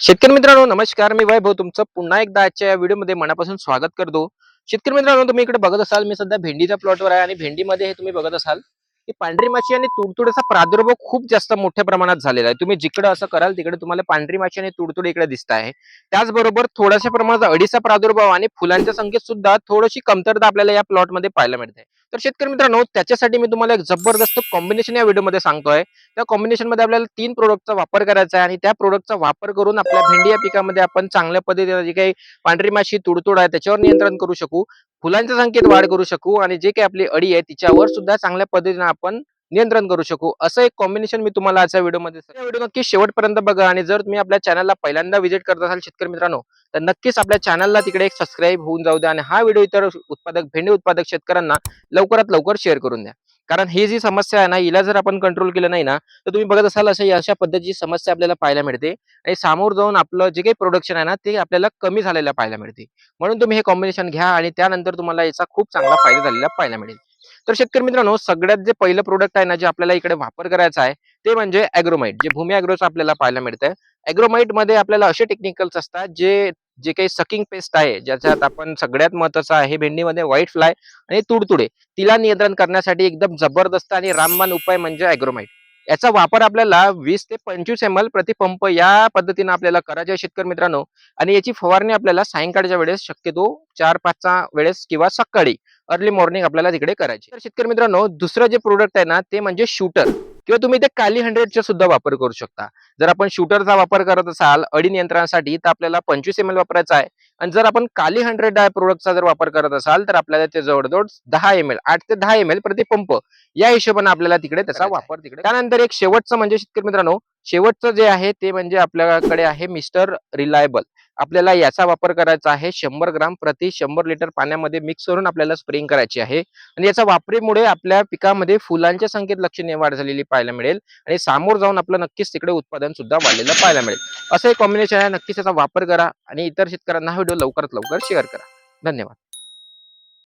शेतकरी मित्रांनो नमस्कार. मी वैभव. तुमचं पुन्हा एकदा आजच्या या व्हिडिओमध्ये मनापासून स्वागत करतो. शेतकरी मित्रांनो तुम्ही इकडे बघत असाल मी सध्या भेंडीच्या प्लॉटवर आहे आणि भेंडीमध्ये हे तुम्ही बघत असाल की पांढरी माशी आणि तुडतुड्याचा प्रादुर्भाव खूप जास्त मोठ्या प्रमाणात झालेला आहे. तुम्ही जिकडे असं कराल तिकडे तुम्हाला पांढरी माशी आणि तुडतुडे इकडे दिसत आहे. त्याचबरोबर थोड्याशा प्रमाणात अडीचा प्रादुर्भाव आणि फुलांच्या संख्येत सुद्धा थोडीशी कमतरता आपल्याला या प्लॉटमध्ये पाहायला मिळते. तर शेतकरी मित्रांनो त्याच्यासाठी मी तुम्हाला एक जबरदस्त कॉम्बिनेशन या व्हिडिओमध्ये सांगतोय. त्या कॉम्बिनेशनमध्ये आपल्याला तीन प्रोडक्टचा वापर करायचा आहे आणि त्या प्रोडक्टचा वापर करून आपल्या भेंडी या पिकामध्ये आपण चांगल्या पद्धतीने जी काही पांढरी माशी तुडतुड आहे त्याच्यावर नियंत्रण करू शकू. फुलांच्या संख्येत वाढ करू शकू आणि जे काही आपली अडी आहे तिच्यावर सुद्धा चांगल्या पद्धतीने आपण नियंत्रण करू शकू. असं एक कॉम्बिनेशन मी तुम्हाला आजच्या व्हिडिओमध्ये व्हिडिओ नक्की शेवटपर्यंत बघा आणि जर तुम्ही आपल्या चॅनलला पहिल्यांदा व्हिजिट करत असाल शेतकरी मित्रांनो तर नक्कीच आपल्या चॅनलला तिकडे एक सबस्क्राईब होऊन जाऊ द्या आणि हा व्हिडिओ इतर उत्पादक भेंडी उत्पादक शेतकऱ्यांना लवकरात लवकर शेअर करून द्या. कारण ही जी समस्या आहे ना हिला जर आपण कंट्रोल केलं नाही ना तर तुम्ही बघत असाल अशा अशा पद्धतीची समस्या आपल्याला पाहायला मिळते. आणि सामोर जाऊन आपलं जे काही प्रोडक्शन आहे ना ते आपल्याला कमी झालेलं पाहायला मिळते. म्हणून तुम्ही हे कॉम्बिनेशन घ्या आणि त्यानंतर तुम्हाला याचा खूप चांगला फायदा झालेला पाहायला मिळेल. तर शेतकरी मित्रांनो सगळ्यात जे पहिलं प्रोडक्ट आहे ना जे आपल्याला इकडे वापर करायचा आहे ते म्हणजे अॅग्रोमाइट जे भूमी अॅग्रोचं आपल्याला पाहायला मिळतंय. अॅग्रोमाइटमध्ये आपल्याला असे टेक्निकल्स असतात जे जे काही सकिंग पेस्ट आहे ज्याच्यात आपण सगळ्यात महत्वाचं आहे भेंडीमध्ये व्हाईट फ्लाय आणि तुडतुडे. तिला नियंत्रण करण्यासाठी एकदम जबरदस्त आणि रामबाण उपाय म्हणजे अॅग्रोमाइट याचा वापर आपल्याला वीस ते पंचवीस एम एल प्रतिपंप या पद्धतीने आपल्याला करायचे आहे शेतकरी मित्रांनो. आणि याची फवारणी आपल्याला सायंकाळच्या वेळेस शक्यतो चार पाचच्या वेळेस किंवा सकाळी. अर्ली मॉर्निंग आपल्याला तिकडे करायची. तर शेतकरी मित्रांनो दुसरं जे प्रोडक्ट आहे ना ते म्हणजे शूटर किंवा तुम्ही ते काली हंड्रेडचा सुद्धा वापर करू शकता. जर आपण शूटरचा वापर करत असाल अडी नियंत्रणासाठी तर आपल्याला पंचवीस एम एल वापरायचा आहे. आणि जर आपण काली हंड्रेड प्रोडक्टचा जर वापर करत असाल तर आपल्याला ते जवळजवळ दहा एम एल आठ ते दहा एम एल प्रतिपंप या हिशोबाने आपल्याला तिकडे त्याचा. वापर तिकडे. त्यानंतर एक शेवटचं म्हणजे शेतकरी मित्रांनो शेवटचं जे आहे ते म्हणजे आपल्याकडे आहे मिस्टर रिलायबल. आपल्याला याचा वापर करायचा आहे शंभर ग्राम प्रति शंभर लिटर पाण्यामध्ये मिक्स करून आपल्याला स्प्रिंग करायची आहे. आणि याचा वापरीमुळे आपल्या पिकामध्ये फुलांच्या संख्येत लक्षणीय वाढ झालेली पाहायला मिळेल आणि सामोर जाऊन आपलं नक्कीच तिकडे उत्पादन सुद्धा वाढलेलं पाहायला मिळेल. असं एक कॉम्बिनेशन आहे. नक्कीच याचा वापर करा आणि इतर शेतकऱ्यांना हा व्हिडिओ लवकरात लवकर शेअर करा. धन्यवाद.